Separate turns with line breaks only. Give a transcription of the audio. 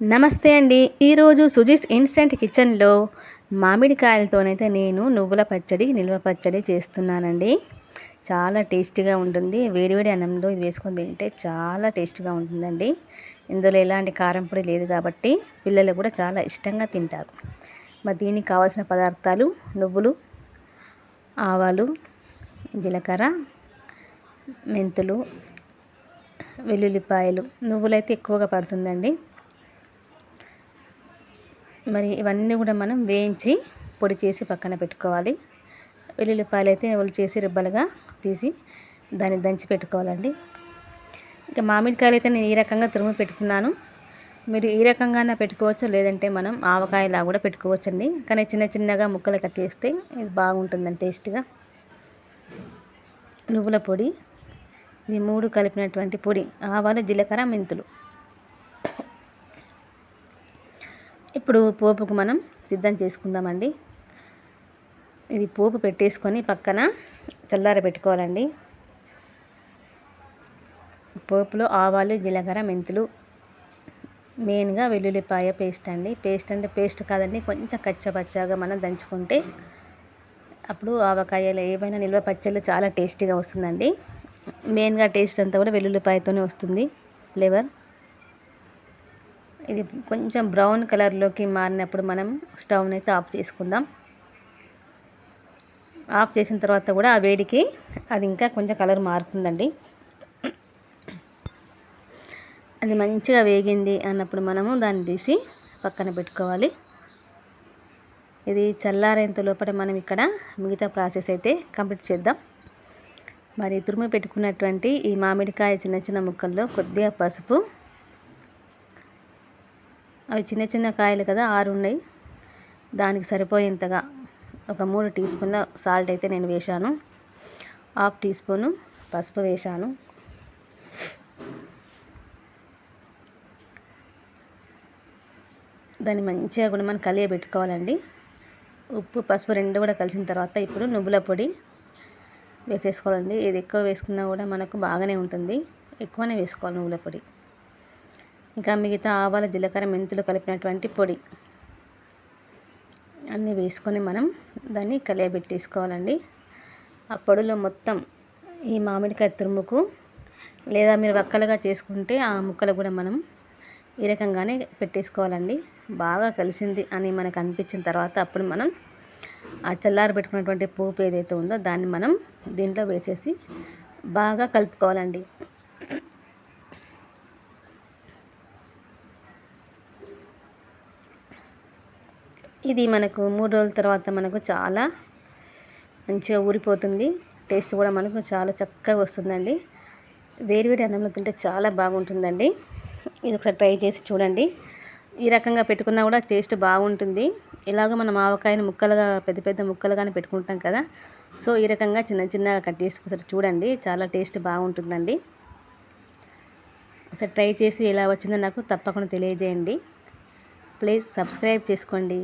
నమస్తే అండి. ఈరోజు సుజీస్ ఇన్స్టెంట్ కిచెన్లో మామిడికాయలతోనైతే నేను నువ్వుల పచ్చడి నిల్వ పచ్చడి చేస్తున్నానండి. చాలా టేస్టీగా ఉంటుంది. వేడివేడి అన్నంలో ఇది వేసుకొని తింటే చాలా టేస్టీగా ఉంటుందండి. ఇందులో ఎలాంటి కారం పొడి లేదు కాబట్టి పిల్లలు కూడా చాలా ఇష్టంగా తింటారు. మరి దీనికి కావాల్సిన పదార్థాలు నువ్వులు ఆవాలు జీలకర్ర మెంతులు వెల్లుల్లిపాయలు. నువ్వులైతే ఎక్కువగా పడుతుందండి. మరి ఇవన్నీ కూడా మనం వేయించి పొడి చేసి పక్కన పెట్టుకోవాలి. వెల్లుల్లిపాయలు అయితే వాళ్ళు చేసి రిబ్బలుగా తీసి దాన్ని దంచి పెట్టుకోవాలండి. ఇంకా మామిడికాయలు అయితే నేను ఈ రకంగా తురుము పెట్టుకున్నాను. మీరు ఈ రకంగానే పెట్టుకోవచ్చు లేదంటే మనం ఆవకాయలా కూడా పెట్టుకోవచ్చండి. కానీ చిన్న చిన్నగా ముక్కలు కట్ చేస్తే ఇది బాగుంటుందండి టేస్ట్గా. నువ్వుల పొడి ఇది మూడు కలిపినటువంటి పొడి ఆవాలు జీలకర్ర మెంతులు. ఇప్పుడు పోపుకు మనం సిద్ధం చేసుకుందామండి. ఇది పోపు పెట్టేసుకొని పక్కన చల్లార పెట్టుకోవాలండి. పోపులో ఆవాలు జీలకర్ర మెంతులు మెయిన్గా వెల్లుల్లిపాయ పేస్ట్ అండి. పేస్ట్ అంటే పేస్ట్ కాదండి కొంచెం కచ్చపచ్చగా మనం దంచుకుంటే అప్పుడు ఆవకాయలు ఏవైనా నిల్వ పచ్చళ్ళు చాలా టేస్టీగా వస్తుందండి. మెయిన్గా టేస్ట్ అంతా కూడా వెల్లుల్లిపాయతోనే వస్తుంది ఫ్లేవర్. ఇది కొంచెం బ్రౌన్ కలర్లోకి మారినప్పుడు మనం స్టవ్ని అయితే ఆఫ్ చేసుకుందాం. ఆఫ్ చేసిన తర్వాత కూడా ఆ వేడికి అది ఇంకా కొంచెం కలర్ మారుతుందండి. అది మంచిగా వేగింది అన్నప్పుడు మనము దాన్ని తీసి పక్కన పెట్టుకోవాలి. ఇది చల్లారేంత లోపల మనం ఇక్కడ మిగతా ప్రాసెస్ అయితే కంప్లీట్ చేద్దాం. మరి తురుము పెట్టుకున్నటువంటి ఈ మామిడికాయ చిన్న చిన్న ముక్కల్లో కొద్దిగా పసుపు అవి చిన్న చిన్న కాయలు కదా ఆరు ఉన్నాయి. దానికి సరిపోయేంతగా ఒక మూడు టీ స్పూన్ల సాల్ట్ అయితే నేను వేశాను. హాఫ్ టీ స్పూను పసుపు వేశాను. దాన్ని మంచిగా కూడా మనం కలియబెట్టుకోవాలండి ఉప్పు పసుపు రెండు కూడా కలిసిన తర్వాత ఇప్పుడు నువ్వుల పొడి వేసేసుకోవాలండి. ఇది ఎక్కువ వేసుకున్నా కూడా మనకు బాగానే ఉంటుంది. ఎక్కువనే వేసుకోవాలి నువ్వుల పొడి. ఇంకా మిగతా ఆవాల జీలకర్ర మెంతులు కలిపినటువంటి పొడి. అన్నీ వేసుకొని మనం దాన్ని కలియబెట్టేసుకోవాలండి. ఆ పొడిలో మొత్తం ఈ మామిడికాయ తురుముకు లేదా మీరు వక్కలుగా చేసుకుంటే ఆ ముక్కలు కూడా మనం ఈ రకంగానే పెట్టేసుకోవాలండి. బాగా కలిసింది అని మనకు అనిపించిన తర్వాత అప్పుడు మనం ఆ చల్లారి పెట్టుకున్నటువంటి పోపు ఏదైతే ఉందో దాన్ని మనం దీంట్లో వేసేసి బాగా కలుపుకోవాలండి. ఇది మనకు మూడు రోజుల తర్వాత మనకు చాలా మంచిగా ఊరిపోతుంది. టేస్ట్ కూడా మనకు చాలా చక్కగా వస్తుందండి. వేడివేడి అన్నంలో తింటే చాలా బాగుంటుందండి. ఇది ఒకసారి ట్రై చేసి చూడండి. ఈ రకంగా పెట్టుకున్నా కూడా టేస్ట్ బాగుంటుంది. ఇలాగ మనం ఆవకాయని ముక్కలుగా పెద్ద పెద్ద ముక్కలుగానే పెట్టుకుంటాం కదా. సో ఈ రకంగా చిన్న చిన్నగా కట్ చేసి ఒకసారి చూడండి. చాలా టేస్ట్ బాగుంటుందండి. ఒకసారి ట్రై చేసి ఎలా వచ్చిందో నాకు తప్పకుండా తెలియజేయండి. ప్లీజ్ సబ్స్క్రైబ్ చేసుకోండి.